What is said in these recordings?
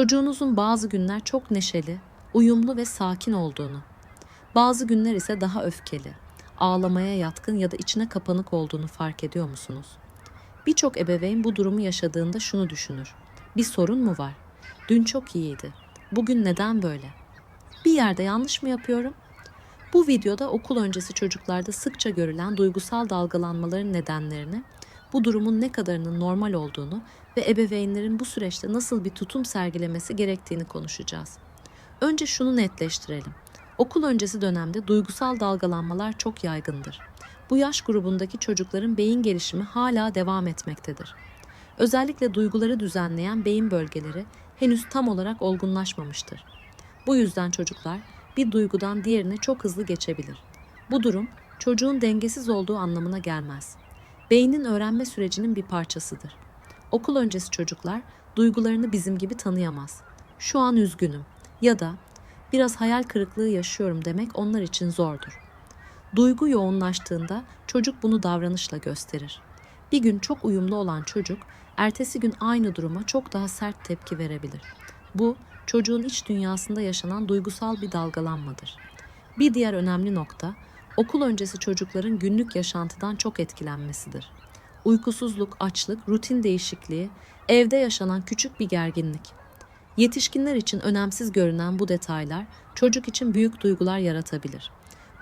Çocuğunuzun bazı günler çok neşeli, uyumlu ve sakin olduğunu, bazı günler ise daha öfkeli, ağlamaya yatkın ya da içine kapanık olduğunu fark ediyor musunuz? Birçok ebeveyn bu durumu yaşadığında şunu düşünür. Bir sorun mu var? Dün çok iyiydi. Bugün neden böyle? Bir yerde yanlış mı yapıyorum? Bu videoda okul öncesi çocuklarda sıkça görülen duygusal dalgalanmaların nedenlerini, bu durumun ne kadarının normal olduğunu ve ebeveynlerin bu süreçte nasıl bir tutum sergilemesi gerektiğini konuşacağız. Önce şunu netleştirelim. Okul öncesi dönemde duygusal dalgalanmalar çok yaygındır. Bu yaş grubundaki çocukların beyin gelişimi hala devam etmektedir. Özellikle duyguları düzenleyen beyin bölgeleri henüz tam olarak olgunlaşmamıştır. Bu yüzden çocuklar bir duygudan diğerine çok hızlı geçebilir. Bu durum çocuğun dengesiz olduğu anlamına gelmez. Beynin öğrenme sürecinin bir parçasıdır. Okul öncesi çocuklar duygularını bizim gibi tanıyamaz. Şu an üzgünüm ya da biraz hayal kırıklığı yaşıyorum demek onlar için zordur. Duygu yoğunlaştığında çocuk bunu davranışla gösterir. Bir gün çok uyumlu olan çocuk, ertesi gün aynı duruma çok daha sert tepki verebilir. Bu, çocuğun iç dünyasında yaşanan duygusal bir dalgalanmadır. Bir diğer önemli nokta, okul öncesi çocukların günlük yaşantıdan çok etkilenmesidir. Uykusuzluk, açlık, rutin değişikliği, evde yaşanan küçük bir gerginlik. Yetişkinler için önemsiz görünen bu detaylar çocuk için büyük duygular yaratabilir.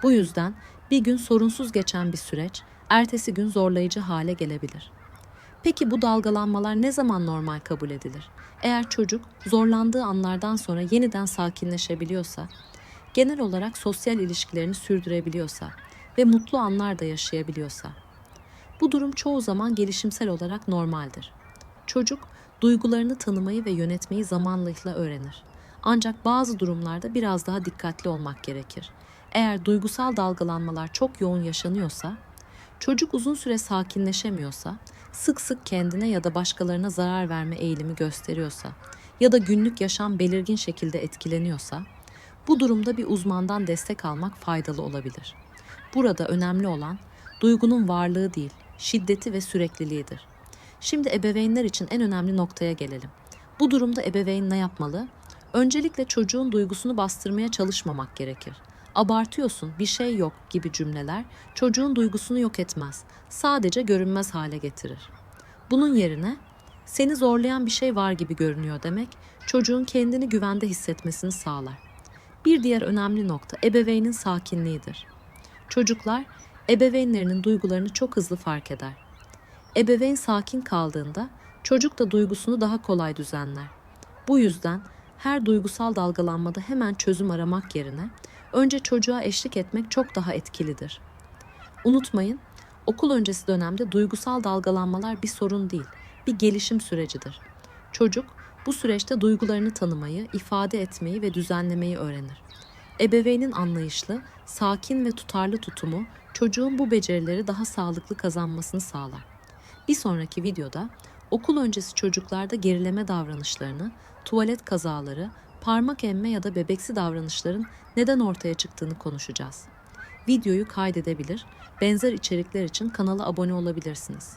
Bu yüzden bir gün sorunsuz geçen bir süreç, ertesi gün zorlayıcı hale gelebilir. Peki bu dalgalanmalar ne zaman normal kabul edilir? Eğer çocuk zorlandığı anlardan sonra yeniden sakinleşebiliyorsa, genel olarak sosyal ilişkilerini sürdürebiliyorsa ve mutlu anlar da yaşayabiliyorsa. Bu durum çoğu zaman gelişimsel olarak normaldir. Çocuk duygularını tanımayı ve yönetmeyi zamanla öğrenir. Ancak bazı durumlarda biraz daha dikkatli olmak gerekir. Eğer duygusal dalgalanmalar çok yoğun yaşanıyorsa, çocuk uzun süre sakinleşemiyorsa, sık sık kendine ya da başkalarına zarar verme eğilimi gösteriyorsa ya da günlük yaşam belirgin şekilde etkileniyorsa, bu durumda bir uzmandan destek almak faydalı olabilir. Burada önemli olan duygunun varlığı değil, şiddeti ve sürekliliğidir. Şimdi ebeveynler için en önemli noktaya gelelim. Bu durumda ebeveyn ne yapmalı? Öncelikle çocuğun duygusunu bastırmaya çalışmamak gerekir. Abartıyorsun, bir şey yok gibi cümleler çocuğun duygusunu yok etmez. Sadece görünmez hale getirir. Bunun yerine seni zorlayan bir şey var gibi görünüyor demek çocuğun kendini güvende hissetmesini sağlar. Bir diğer önemli nokta ebeveynin sakinliğidir. Çocuklar ebeveynlerinin duygularını çok hızlı fark eder. Ebeveyn sakin kaldığında çocuk da duygusunu daha kolay düzenler. Bu yüzden her duygusal dalgalanmada hemen çözüm aramak yerine önce çocuğa eşlik etmek çok daha etkilidir. Unutmayın, okul öncesi dönemde duygusal dalgalanmalar bir sorun değil, bir gelişim sürecidir. Çocuk bu süreçte duygularını tanımayı, ifade etmeyi ve düzenlemeyi öğrenir. Ebeveynin anlayışlı, sakin ve tutarlı tutumu çocuğun bu becerileri daha sağlıklı kazanmasını sağlar. Bir sonraki videoda okul öncesi çocuklarda gerileme davranışlarını, tuvalet kazaları, parmak emme ya da bebeksi davranışların neden ortaya çıktığını konuşacağız. Videoyu kaydedebilir, benzer içerikler için kanala abone olabilirsiniz.